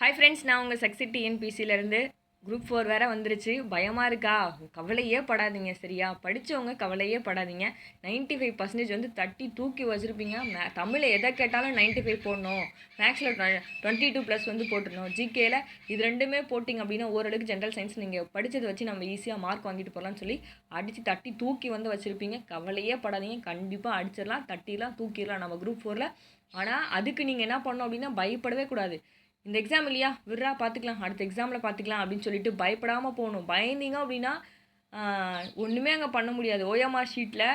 Hi friends நான் உங்கள் Sakshi டிஎன்பிசியிலேருந்து group four வேறு வந்துருச்சு. பயமாக இருக்கா? கவலையே படாதீங்க சரியா? படித்தவங்க கவலையே படாதீங்க. 95% ஃபைவ் பர்சன்டேஜ் வந்து தட்டி தூக்கி வச்சுருப்பீங்க. மே தமிழில் எதை கேட்டாலும் 95 ஃபைவ் போடணும் மேக்ஸில் டுவெண்ட்டி டூ ப்ளஸ் வந்து போட்டுருணும் ஜிகேயில் இது ரெண்டுமே போட்டிங்க அப்படின்னா ஓரளவுக்கு ஜென்ரல் சயின்ஸ் நீங்கள் படித்ததை வச்சு நம்ம ஈஸியாக மார்க் வாங்கிட்டு போகலான்னு சொல்லி அடித்து தட்டி தூக்கி வந்து வச்சுருப்பீங்க. கவலையே படாதீங்க. கண்டிப்பாக அடிச்சிடலாம். தட்டிடலாம் தூக்கிடலாம் நம்ம குரூப் ஃபோரில் ஆனால் அதுக்கு நீங்கள் என்ன பண்ணோம் அப்படின்னா பயப்படவே கூடாது. இந்த எக்ஸாம் இல்லையா? விட்றா பார்த்துக்கலாம் அடுத்த எக்ஸாமில் பார்த்துக்கலாம் அப்படின்னு சொல்லிட்டு பயப்படாமல் போகணும். பயந்தீங்க அப்படின்னா ஒன்றுமே அங்கே பண்ண முடியாது. ஓஎம்ஆர் ஷீட்டில்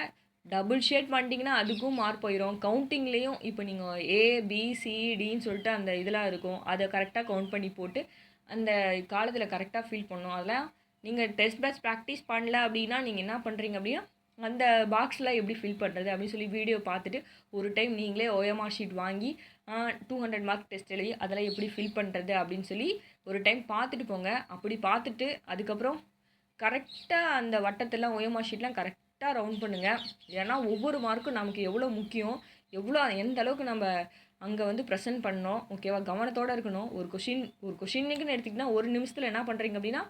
டபுள் ஷேட் பண்ணிட்டீங்கன்னா அதுக்கும் மார்க் போயிடும் கவுண்டிங்லேயும் இப்போ நீங்கள் ஏ பி சொல்லிட்டு அந்த இதெல்லாம் இருக்கும். அதை கரெக்டாக கவுண்ட் பண்ணி போட்டு அந்த காலத்தில் கரெக்டாக ஃபீல் பண்ணும் அதெல்லாம் நீங்கள் டெஸ்ட் பேட்ச் ப்ராக்டிஸ் பண்ணல அப்படின்னா நீங்கள் என்ன பண்ணுறீங்க அப்படின்னா அந்த பாக்ஸ்லாம் எப்படி ஃபில் பண்ணுறது அப்படின்னு சொல்லி வீடியோ பார்த்துட்டு ஒரு டைம் நீங்களே ஓஎம்ஆர் ஷீட் வாங்கி டூ ஹண்ட்ரட் மார்க் டெஸ்ட் எழுதி அதெல்லாம் எப்படி ஃபில் பண்ணுறது அப்படின்னு சொல்லி ஒரு டைம் பார்த்துட்டு போங்க. அப்படி பார்த்துட்டு அதுக்கப்புறம் கரெக்டாக அந்த வட்டத்தெல்லாம் ஓஎம்ஆர் ஷீட்லாம் கரெக்டாக ரவுண்ட் பண்ணுங்கள் ஏன்னா ஒவ்வொரு மார்க்கும் நமக்கு எவ்வளோ முக்கியம் எவ்வளோ எந்த அளவுக்கு நம்ம அங்கே வந்து ப்ரெசென்ட் பண்ணோம் ஓகேவா கவனத்தோடு இருக்கணும். ஒரு கொஷின் ஒரு கொஷினுக்குன்னு எடுத்திங்கன்னா ஒரு நிமிஷத்தில் என்ன பண்ணுறீங்க அப்படின்னா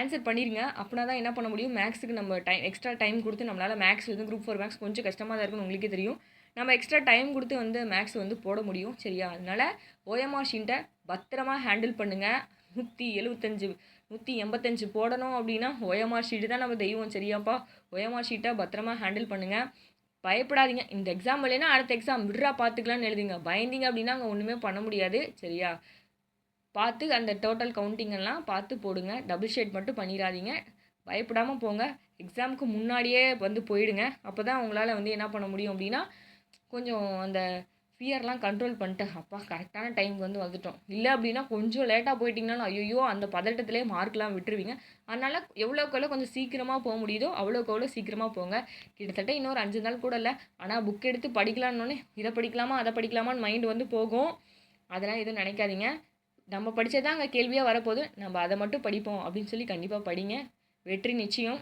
ஆன்சர் பண்ணிடுங்க அப்படின்னா தான் என்ன பண்ண முடியும்? மேக்ஸுக்கு நம்ம டைம் எக்ஸ்ட்ரா டைம் கொடுத்து நம்மளால் மேக்ஸ் வந்து குரூப் ஃபோர் மேக்ஸ் கொஞ்சம் கஷ்டமாக தான் இருக்குன்னு உங்களுக்கே தெரியும். நம்ம எக்ஸ்ட்ரா டைம் கொடுத்து வந்து மேக்ஸ் வந்து போட முடியும். சரியா? அதனால் ஓஎம்ஆர் ஷீட்டை பத்திரமா ஹேண்டில் பண்ணுங்கள் நூற்றி எழுபத்தஞ்சு நூற்றி எண்பத்தஞ்சு போடணும் அப்படின்னா ஓஎம்ஆர் ஷீட்டு தான் நம்ம தெய்வம். சரியாப்பா? ஓஎம்ஆர் ஷீட்டை பத்திரமா ஹேண்டில் பண்ணுங்கள் பயப்படாதீங்க. இந்த எக்ஸாம் இல்லைன்னா அடுத்த எக்ஸாம் விட்றா பார்த்துக்கலான்னு எழுதுங்க. பயந்தீங்க அப்படின்னா அங்கே ஒன்றுமே பண்ண முடியாது. சரியா? பார்த்து அந்த டோட்டல் கவுண்டிங்கெல்லாம் பார்த்து போடுங்க. டபுள் ஷேட் மட்டும் பண்ணிடாதீங்க. பயப்படாமல் போங்க. எக்ஸாமுக்கு முன்னாடியே வந்து போயிடுங்க. அப்போ தான் உங்களால் வந்து என்ன பண்ண முடியும் அப்படின்னா கொஞ்சம் அந்த ஃபியர்லாம் கண்ட்ரோல் பண்ணிட்டு அப்பா கரெக்டான டைமுக்கு வந்து வந்துட்டோம். இல்லை அப்படின்னா கொஞ்சம் லேட்டாக போயிட்டிங்கனாலும் ஐயோ அந்த பதட்டத்திலே மார்க்லாம் விட்டுருவீங்க. அதனால் எவ்வளோக்கு எவ்வளோ கொஞ்சம் சீக்கிரமாக போக முடியுதோ அவ்வளோக்கு எவ்வளோ சீக்கிரமாக போங்க. கிட்டத்தட்ட இன்னொரு அஞ்சு நாள் கூட இல்லை. ஆனால் புக் எடுத்து படிக்கலான்னொன்னே இதை படிக்கலாமா அதை படிக்கலாமான்னு மைண்டு வந்து போகும். அதெல்லாம் எதுவும் நினைக்காதீங்க. நம்ம படித்தது தான் அங்கே கேள்வியாக வரப்போகுது. நம்ம அதை மட்டும் படிப்போம் அப்படின்னு சொல்லி கண்டிப்பாக படிங்க. வெற்றி நிச்சயம்.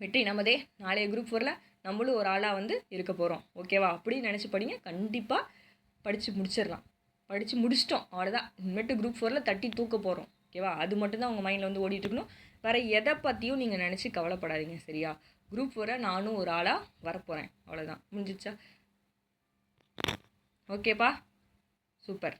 வெற்றி நமதே. நாளைய குரூப் ஃபோரில் நம்மளும் ஒரு ஆளாக வந்து இருக்க போகிறோம் ஓகேவா அப்படின்னு நினச்சி படிங்க. கண்டிப்பாக படித்து முடிச்சிடலாம். படித்து முடிச்சிட்டோம். அவ்வளோதான் இனிமேட்டு குரூப் ஃபோரில் தட்டி தூக்க போகிறோம் ஓகேவா அது மட்டும்தான் உங்கள் மைண்டில் வந்து ஓடிட்டு இருக்கணும். வேறு எதை பற்றியும் நீங்கள் நினச்சி கவலைப்படாதீங்க. சரியா? குரூப் ஃபோரை நானும் ஒரு ஆளாக வரப்போகிறேன் அவ்வளோதான் முடிஞ்சிச்சா ஓகேப்பா சூப்பர்